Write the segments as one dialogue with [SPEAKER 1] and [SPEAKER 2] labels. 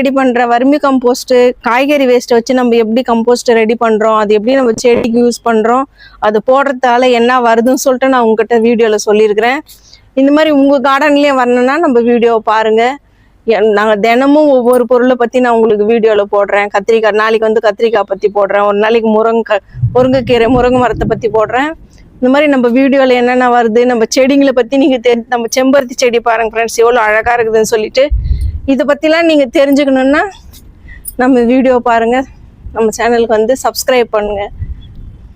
[SPEAKER 1] Ready பண்ற vermi compost காய்கறி வேஸ்ட்டை வச்சு நம்ம எப்படி கம்போஸ்ட் ரெடி பண்றோம்? அது எப்படி நம்ம செடிக்கு யூஸ் பண்றோம்? அது போடுறதால என்ன வருதுன்னு சொல்லிட்டு நான் உங்ககிட்ட வீடியோல சொல்லியிருக்கிறேன். இந்த மாதிரி உங்க கார்டன்லயே வரணும்னா நம்ம வீடியோவை பாருங்க. நாங்கள் தினமும் ஒவ்வொரு பொருளை பத்தி நான் உங்களுக்கு வீடியோல போடுறேன். கத்திரிக்காய் நாளைக்கு வந்து கத்திரிக்காய் பத்தி போடுறேன். ஒரு நாளைக்கு முருங்கை முருங்கைக்கீரை முருங்கை மரத்தை பத்தி போடுறேன். இந்த மாதிரி நம்ம வீடியோவில் என்னென்ன வருது நம்ம செடிங்களை பற்றி நீங்கள் தெரி நம்ம செம்பருத்தி செடி பாருங்க ஃப்ரெண்ட்ஸ் எவ்வளோ அழகாக இருக்குதுன்னு சொல்லிட்டு இதை பற்றிலாம் நீங்கள் தெரிஞ்சுக்கணுன்னா நம்ம வீடியோ பாருங்க. நம்ம சேனலுக்கு வந்து சப்ஸ்கிரைப் பண்ணுங்கள்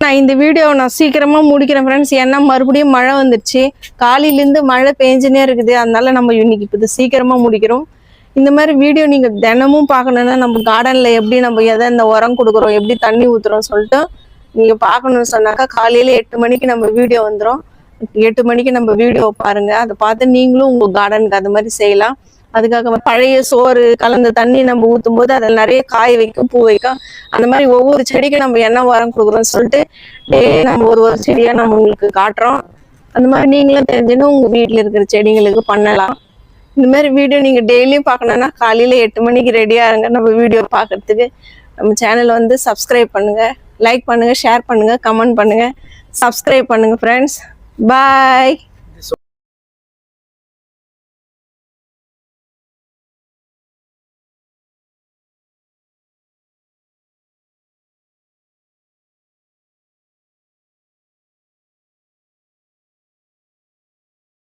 [SPEAKER 1] நான் இந்த வீடியோவை நான் சீக்கிரமாக முடிக்கிறேன் ஃப்ரெண்ட்ஸ் ஏன்னா மறுபடியும் மழை வந்துருச்சு. காலையிலேருந்து மழை பெஞ்சுனே இருக்குது. அதனால நம்ம இன்னைக்கு இப்போ சீக்கிரமாக முடிக்கிறோம். இந்த மாதிரி வீடியோ நீங்கள் தினமும் பார்க்கணுன்னா நம்ம கார்டனில் எப்படி நம்ம எதை இந்த உரம் கொடுக்குறோம் எப்படி தண்ணி ஊற்றுறோம் சொல்லிட்டு நீங்கள் பார்க்கணும்னு சொன்னாக்கா காலையில் எட்டு மணிக்கு நம்ம வீடியோ வந்துடும் எட்டு மணிக்கு நம்ம வீடியோ பாருங்கள் அதை பார்த்து நீங்களும் உங்கள் கார்டனுக்கு அது மாதிரி செய்யலாம். அதுக்காக பழைய சோறு கலந்த தண்ணி நம்ம ஊற்றும் போது அதில் நிறைய காய் வைக்கும் பூ வைக்கும். அந்த மாதிரி ஒவ்வொரு செடிக்கும் நம்ம என்ன உரம் கொடுக்குறோம்னு சொல்லிட்டு daily நம்ம ஒரு ஒரு செடியாக நம்ம உங்களுக்கு காட்டுறோம். அந்த மாதிரி நீங்களும் தெரிஞ்சுன்னு உங்கள் வீட்டில் இருக்கிற செடிங்களுக்கு பண்ணலாம். இந்த மாதிரி வீடியோ நீங்கள் டெய்லியும் பார்க்கணும்னா காலையில் எட்டு மணிக்கு ரெடியாக இருங்க. நம்ம வீடியோ பார்க்கறதுக்கு நம்ம சேனலை வந்து சப்ஸ்கிரைப் பண்ணுங்கள் லைக் பண்ணுங்கள் ஷேர் பண்ணுங்கள் கமெண்ட் பண்ணுங்கள் சப்ஸ்கிரைப் பண்ணுங்கள் ஃப்ரெண்ட்ஸ் பாய்